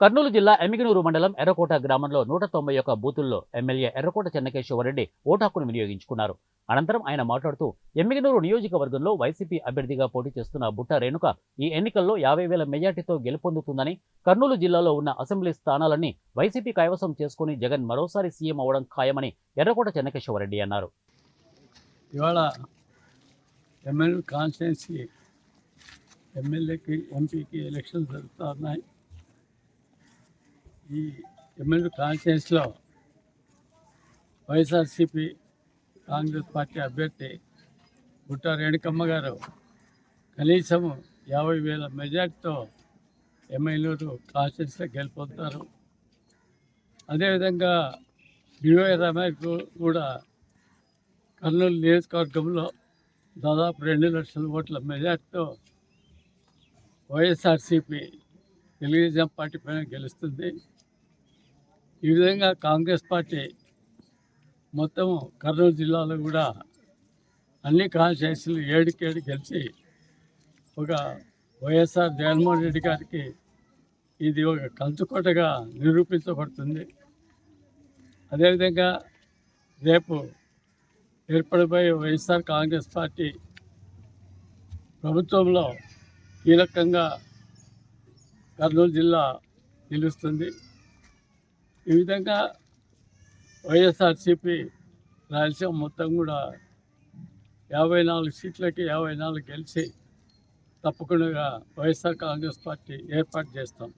కర్నూలు జిల్లా ఎమిగినూరు మండలం ఎర్రకోట గ్రామంలో నూట తొంభై ఒక్క బూతుల్లో ఎమ్మెల్యే ఎర్రకోట చెన్నకేశ్వరరెడ్డి ఓటాకును వినియోగించుకున్నారు. అనంతరం ఆయన మాట్లాడుతూ ఎమ్మిగనూరు నియోజకవర్గంలో వైసీపీ అభ్యర్థిగా పోటీ చేస్తున్న బుట్ట రేణుక ఈ ఎన్నికల్లో యాభై వేల మెజార్టీతో గెలుపొందుతుందని కర్నూలు జిల్లాలో ఉన్న అసెంబ్లీ స్థానాలన్నీ వైసీపీ కైవసం చేసుకుని జగన్ మరోసారి సీఎం అవడం ఖాయమని ఎర్రకోట చెన్నకేశ్వరరెడ్డి అన్నారు. ఇవాళ ఎమ్మెల్యే కాన్స్టిట్యున్సీ ఎమ్మెల్యేకి ఎంపీకి ఎలక్షన్ జరుగుతూ ఉన్నాయి. ఈ ఎమ్మెల్యే కాన్స్టిట్యున్సీలో వైఎస్ఆర్సీపీ కాంగ్రెస్ పార్టీ అభ్యర్థి బుట్ట రేణుకమ్మ గారు కనీసం యాభై వేల మెజార్టీతో ఎమ్మెల్యేలు కాన్స్టిట్యున్సీలో గెలుపొందుతారు. అదేవిధంగా బివై రమేష్ కూడా కర్నూలు నియోజకవర్గంలో దాదాపు రెండు లక్షల ఓట్ల మెజార్టీతో వైఎస్ఆర్సీపీ తెలుగుదేశం పార్టీ పైన గెలుస్తుంది. ఈ విధంగా కాంగ్రెస్ పార్టీ మొత్తం కర్నూలు జిల్లాలో కూడా అన్ని కాన్స్టిట్యూన్సీలు ఏడుకేడు గెలిచి ఒక వైఎస్ఆర్ జగన్మోహన్ రెడ్డి గారికి ఇది ఒక కంచుకోటగా నిరూపించబడుతుంది. అదేవిధంగా రేపు ఏర్పడిపోయే వైఎస్ఆర్ కాంగ్రెస్ పార్టీ ప్రభుత్వంలో కీలకంగా కర్నూలు జిల్లా నిలుస్తుంది. ఈ విధంగా వైఎస్ఆర్సీపీ రాయలసీమ మొత్తం కూడా యాభై నాలుగు సీట్లకి యాభై నాలుగు గెలిచి తప్పకుండా వైఎస్ఆర్ కాంగ్రెస్ పార్టీ ఏర్పాటు చేస్తాం.